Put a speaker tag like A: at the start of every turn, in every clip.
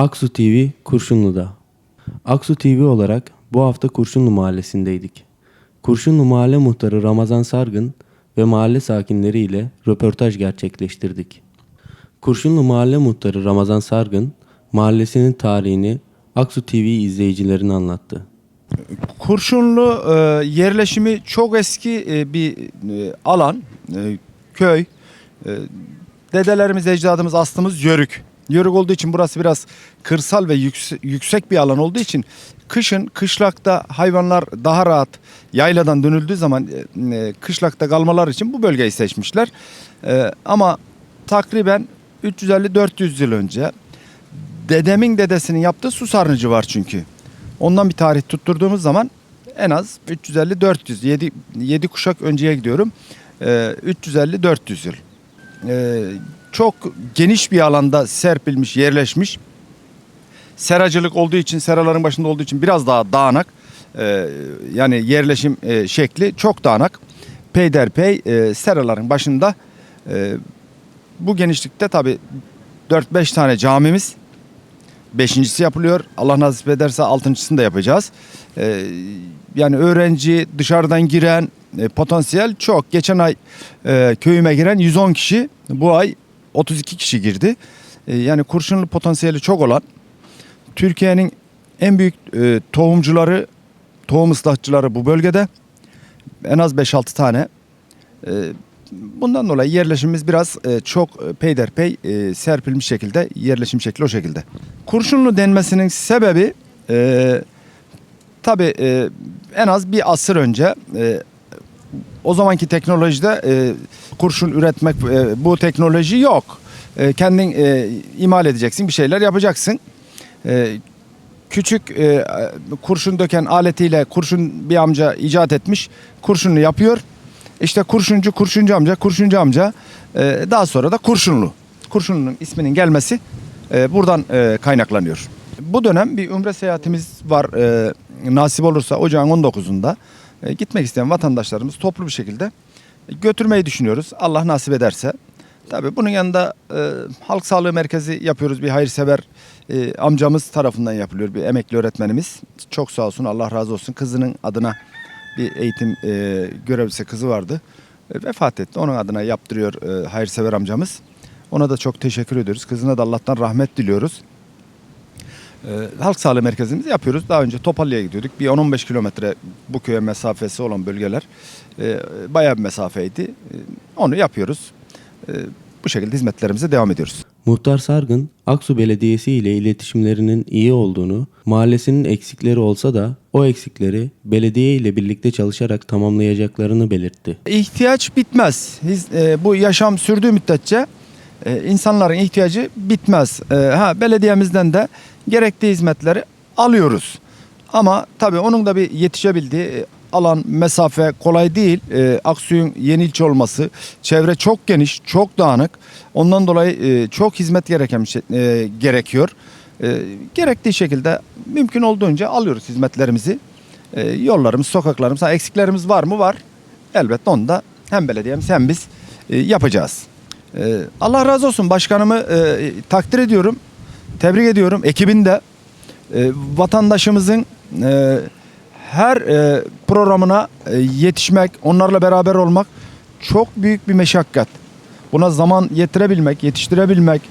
A: Aksu TV Kurşunlu'da. Aksu TV olarak bu hafta Kurşunlu Mahallesi'ndeydik. Kurşunlu Mahalle Muhtarı Ramazan Sargın ve mahalle sakinleri ile röportaj gerçekleştirdik. Kurşunlu Mahalle Muhtarı Ramazan Sargın, mahallesinin tarihini Aksu TV izleyicilerine anlattı.
B: Kurşunlu e, yerleşimi çok eski e, bir e, alan, köy. Dedelerimiz, ecdadımız, aslımız Yörük. Yörük olduğu için burası biraz kırsal ve yükse- yüksek bir alan olduğu için kışın kışlakta hayvanlar daha rahat yayladan dönüldüğü zaman e, e, kışlakta kalmalar için bu bölgeyi seçmişler. E, ama takriben 350-400 yıl önce dedemin dedesinin yaptığı su sarnıcı var çünkü. Ondan bir tarih tutturduğumuz zaman en az 350-400 7, 7 kuşak önceye gidiyorum. Ee, 350-400 yıl. Çok geniş bir alanda serpilmiş, yerleşmiş. Seracılık olduğu için, seraların başında olduğu için biraz daha dağınak. Ee, yani yerleşim e, şekli çok dağınak. Peyderpey e, seraların başında e, bu genişlikte tabii 4-5 tane camimiz Beşincisi yapılıyor. Allah nasip ederse altıncısını da yapacağız. Ee, yani öğrenci dışarıdan giren e, potansiyel çok. Geçen ay e, köyüme giren 110 kişi. Bu ay 32 kişi girdi. E, yani kurşunlu potansiyeli çok olan Türkiye'nin en büyük e, tohumcuları, tohum ıslahçıları bu bölgede. En az 5-6 tane. E, bundan dolayı yerleşimimiz biraz çok peyderpey serpilmiş şekilde yerleşim şekli o şekilde. Kurşunlu denmesinin sebebi e, tabi en az bir asır önce o zamanki teknolojide e, kurşun üretmek e, bu teknoloji yok. E, kendin e, imal edeceksin bir şeyler yapacaksın. E, küçük e, kurşun döken aletiyle kurşun bir amca icat etmiş. Kurşunu yapıyor. İşte kurşuncu kurşuncu amca kurşuncu amca e, daha sonra da kurşunlu. Kurşunlu'nun isminin gelmesi e, buradan e, kaynaklanıyor. Bu dönem bir umre seyahatimiz var. E, nasip olursa ocağın 19'unda e, gitmek isteyen vatandaşlarımız toplu bir şekilde götürmeyi düşünüyoruz. Allah nasip ederse. Tabii bunun yanında e, halk sağlığı merkezi yapıyoruz. Bir hayırsever e, amcamız tarafından yapılıyor. Bir emekli öğretmenimiz. Çok sağ olsun Allah razı olsun. Kızının adına bir eğitim e, görevlisi kızı vardı. E, vefat etti. Onun adına yaptırıyor e, hayırsever amcamız. Ona da çok teşekkür ediyoruz. Kızına da Allah'tan rahmet diliyoruz. E, halk sağlığı merkezimizi yapıyoruz. Daha önce Topallı'ya gidiyorduk. Bir 10-15 kilometre bu köye mesafesi olan bölgeler. E, bayağı bir mesafeydi. E, onu yapıyoruz. E, bu şekilde hizmetlerimize devam ediyoruz.
A: Muhtar Sargın, Aksu Belediyesi ile iletişimlerinin iyi olduğunu, mahallesinin eksikleri olsa da o eksikleri belediye ile birlikte çalışarak tamamlayacaklarını belirtti.
B: İhtiyaç bitmez. Hiz- e, bu yaşam sürdüğü müddetçe e, insanların ihtiyacı bitmez. E, ha belediyemizden de gerekli hizmetleri alıyoruz. Ama tabii onun da bir yetişebildiği e, alan, mesafe kolay değil. E, Aksuy'un yeni ilçe olması, çevre çok geniş, çok dağınık. Ondan dolayı e, çok hizmet gereken şey- e, gerekiyor. E, gerektiği şekilde mümkün olduğunca alıyoruz hizmetlerimizi. E, yollarımız, sokaklarımız, eksiklerimiz var mı? Var. Elbette onu da hem belediyemiz hem biz e, yapacağız. E, Allah razı olsun başkanımı e, takdir ediyorum. Tebrik ediyorum ekibini de. E, vatandaşımızın e, her e, programına e, yetişmek, onlarla beraber olmak çok büyük bir meşakkat. Buna zaman yetirebilmek, yetiştirebilmek,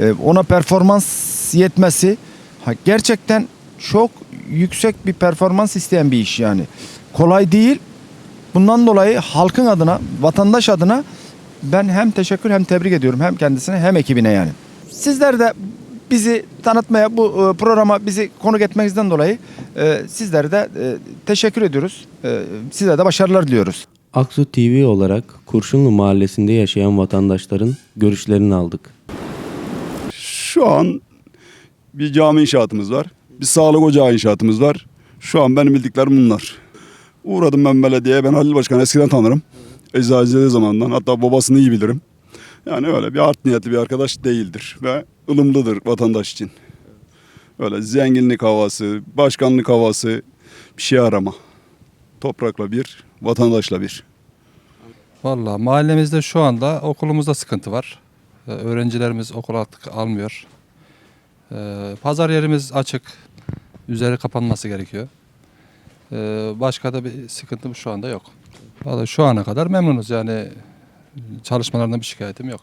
B: e, ona performans yetmesi ha, gerçekten çok yüksek bir performans isteyen bir iş yani. Kolay değil. Bundan dolayı halkın adına, vatandaş adına ben hem teşekkür hem tebrik ediyorum. Hem kendisine hem ekibine yani. Sizler de bizi tanıtmaya, bu e, programa bizi konuk etmenizden dolayı e, sizlere de e, teşekkür ediyoruz. Size de başarılar diliyoruz.
A: Aksu TV olarak Kurşunlu Mahallesi'nde yaşayan vatandaşların görüşlerini aldık.
C: Şu an bir cami inşaatımız var. Bir sağlık ocağı inşaatımız var. Şu an benim bildiklerim bunlar. Uğradım ben belediyeye. Ben Halil Başkan'ı eskiden tanırım. Eczacıları zamanından. Hatta babasını iyi bilirim. Yani öyle bir art niyetli bir arkadaş değildir. Ve ılımlıdır vatandaş için. Öyle zenginlik havası, başkanlık havası bir şey arama. Toprakla bir, vatandaşla bir.
D: Valla mahallemizde şu anda okulumuzda sıkıntı var. Ee, Öğrencilerimiz okul artık almıyor. Ee, pazar yerimiz açık. Üzeri kapanması gerekiyor. Ee, başka da bir sıkıntım şu anda yok. Vallahi şu ana kadar memnunuz yani çalışmalarından bir şikayetim yok.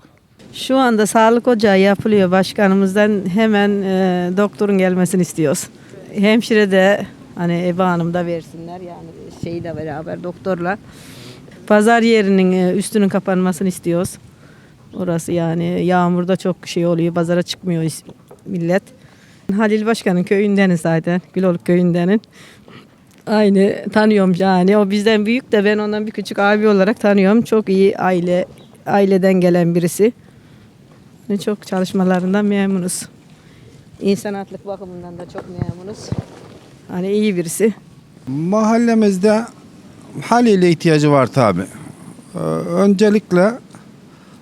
E: Şu anda sağlık ocağı yapılıyor. Başkanımızdan hemen e, doktorun gelmesini istiyoruz. Hemşire de hani Eba Hanım da versinler yani şeyle beraber doktorla. Pazar yerinin e, üstünün kapanmasını istiyoruz. Orası yani yağmurda çok şey oluyor. Pazara çıkmıyor millet. Halil Başkan'ın köyündeniz zaten. Güloluk köyündenin. Aynı tanıyorum yani. O bizden büyük de ben ondan bir küçük abi olarak tanıyorum. Çok iyi aile aileden gelen birisi. Ve çok çalışmalarından memnunuz. İnsanatlık bakımından da çok memnunuz. Hani iyi birisi.
F: Mahallemizde haliyle ihtiyacı var tabi. Ee, öncelikle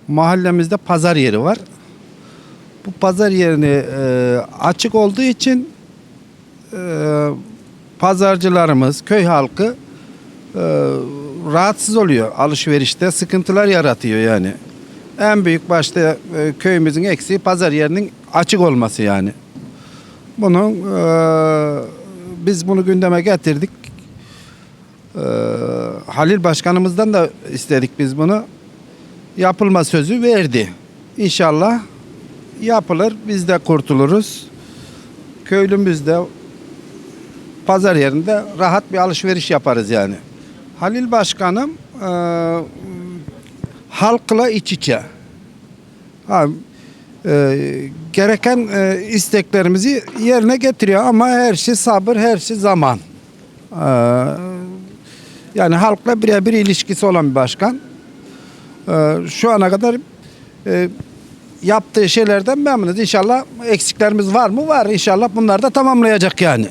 F: mahallemizde pazar yeri var. Bu pazar yerini e, açık olduğu için e, pazarcılarımız, köy halkı e, rahatsız oluyor. Alışverişte sıkıntılar yaratıyor yani. En büyük başta e, köyümüzün eksiği pazar yerinin açık olması yani. Bunun e, biz bunu gündeme getirdik. Ee, Halil Başkanımızdan da istedik biz bunu. Yapılma sözü verdi. İnşallah yapılır. Biz de kurtuluruz. Köylümüz de pazar yerinde rahat bir alışveriş yaparız yani. Halil Başkanım e, halkla iç içe. Ha, e, gereken e, isteklerimizi yerine getiriyor ama her şey sabır, her şey zaman. Ee, yani halkla birebir ilişkisi olan bir başkan. Ee, şu ana kadar e, yaptığı şeylerden memnunuz. İnşallah eksiklerimiz var mı? Var. İnşallah bunları da tamamlayacak yani.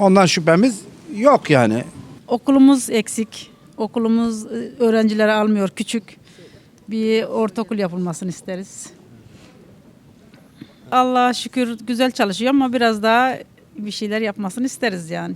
F: Ondan şüphemiz yok yani.
G: Okulumuz eksik. Okulumuz e, öğrencileri almıyor küçük. Bir ortaokul yapılmasını isteriz. Allah'a şükür güzel çalışıyor ama biraz daha bir şeyler yapmasını isteriz yani.